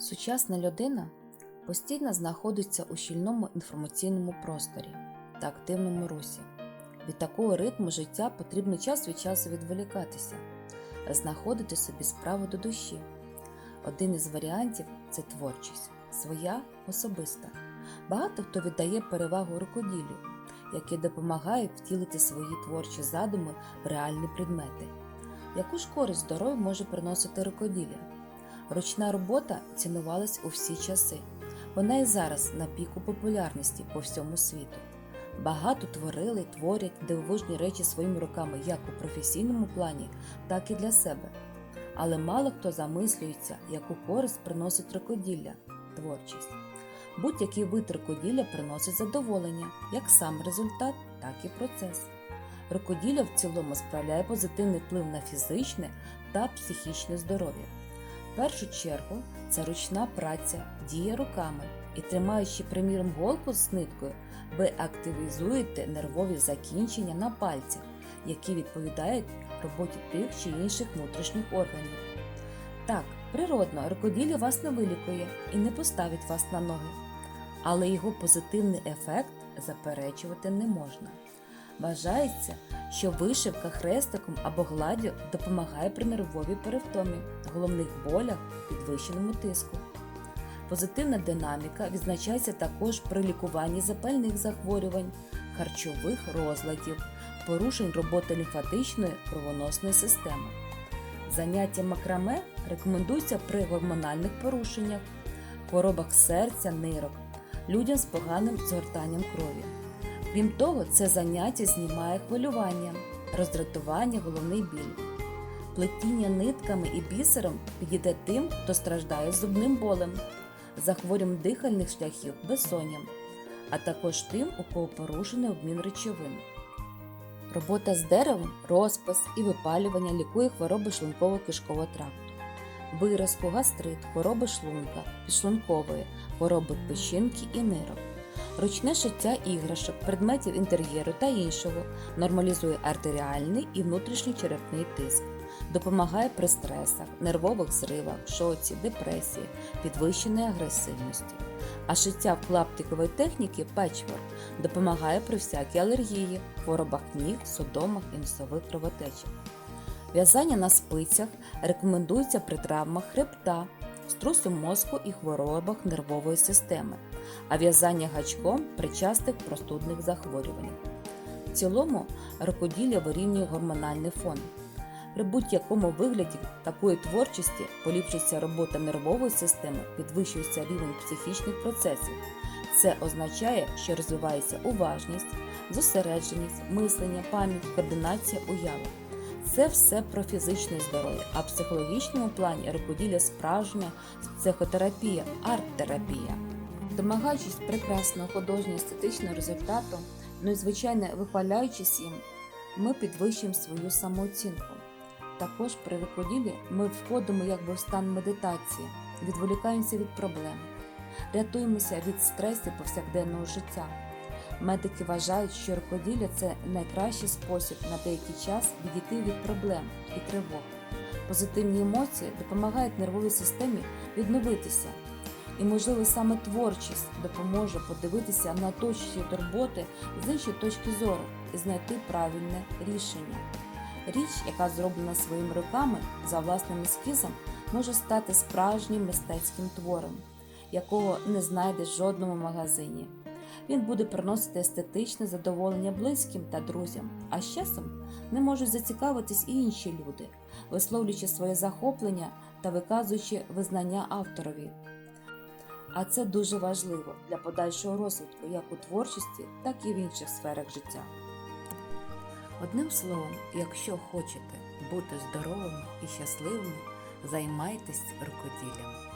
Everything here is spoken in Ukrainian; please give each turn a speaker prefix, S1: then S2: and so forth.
S1: Сучасна людина постійно знаходиться у щільному інформаційному просторі та активному русі. Від такого ритму життя потрібно час від часу відволікатися, знаходити собі справу до душі. Один із варіантів це творчість, своя особиста. Багато хто віддає перевагу рукоділлю, яке допомагає втілити свої творчі задуми в реальні предмети. Яку ж користь здоров'ю може приносити рукоділля? Ручна робота цінувалась у всі часи. Вона і зараз на піку популярності по всьому світу. Багато творили, творять дивовижні речі своїми руками як у професійному плані, так і для себе. Але мало хто замислюється, яку користь приносить рукоділля творчість. Будь-який вид рукоділля приносить задоволення, як сам результат, так і процес. Рукоділля в цілому справляє позитивний вплив на фізичне та психічне здоров'я. В першу чергу це ручна праця, дія руками, і тримаючи, приміром, голку з ниткою, ви активізуєте нервові закінчення на пальцях, які відповідають роботі тих чи інших внутрішніх органів. Так, природно, рукоділля вас не вилікує і не поставить вас на ноги, але його позитивний ефект заперечувати не можна. Вважається, що вишивка хрестиком або гладдю допомагає при нервовій перевтомі, головних болях, підвищеному тиску. Позитивна динаміка відзначається також при лікуванні запальних захворювань, харчових розладів, порушень роботи лімфатичної кровоносної системи. Заняття макраме рекомендується при гормональних порушеннях, хворобах серця, нирок, людям з поганим згортанням крові. Крім того, це заняття знімає хвилювання, роздратування, головний біль. Плетіння нитками і бісером підійде тим, хто страждає зубним болем, захворюванням дихальних шляхів, безсонням, а також тим, у кого порушений обмін речовин. Робота з деревом, розпис і випалювання лікує хвороби шлунково-кишкового тракту, виразку, гастрит, хвороби шлунка, підшлункової, хвороби печінки і нирок. Ручне шиття іграшок, предметів інтер'єру та іншого нормалізує артеріальний і внутрішній черепний тиск, допомагає при стресах, нервових зривах, шоці, депресії, підвищеної агресивності. А шиття в клаптикової техніки печворк допомагає при всякій алергії, хворобах ніг, судомах і носових кровотечах. В'язання на спицях рекомендується при травмах хребта, струсу мозку і хворобах нервової системи, а в'язання гачком при частих простудних захворюваннях. В цілому рукоділля вирівнює гормональний фон. При будь-якому вигляді такої творчості поліпшується робота нервової системи, підвищується рівень психічних процесів. Це означає, що розвивається уважність, зосередженість, мислення, пам'ять, координація, уява. Це все про фізичне здоров'я, а в психологічному плані рукоділля справжня психотерапія, арт-терапія. Домагаючись прекрасного художнього естетичного результату, ну і звичайно вихваляючись їм, ми підвищуємо свою самооцінку. Також при рукоділлі ми входимо якби в стан медитації, відволікаємося від проблем, рятуємося від стресів повсякденного життя. Медики вважають, що рукоділля це найкращий спосіб на деякий час відійти від проблем і тривог. Позитивні емоції допомагають нервовій системі відновитися. І, можливо, саме творчість допоможе подивитися на точці турботи з іншої точки зору і знайти правильне рішення. Річ, яка зроблена своїми руками за власним ескізом, може стати справжнім мистецьким твором, якого не знайдеш в жодному магазині. Він буде приносити естетичне задоволення близьким та друзям, а з часом не можуть зацікавитись і інші люди, висловлюючи своє захоплення та виказуючи визнання авторові. А це дуже важливо для подальшого розвитку як у творчості, так і в інших сферах життя. Одним словом, якщо хочете бути здоровими і щасливими, займайтесь рукоділлям.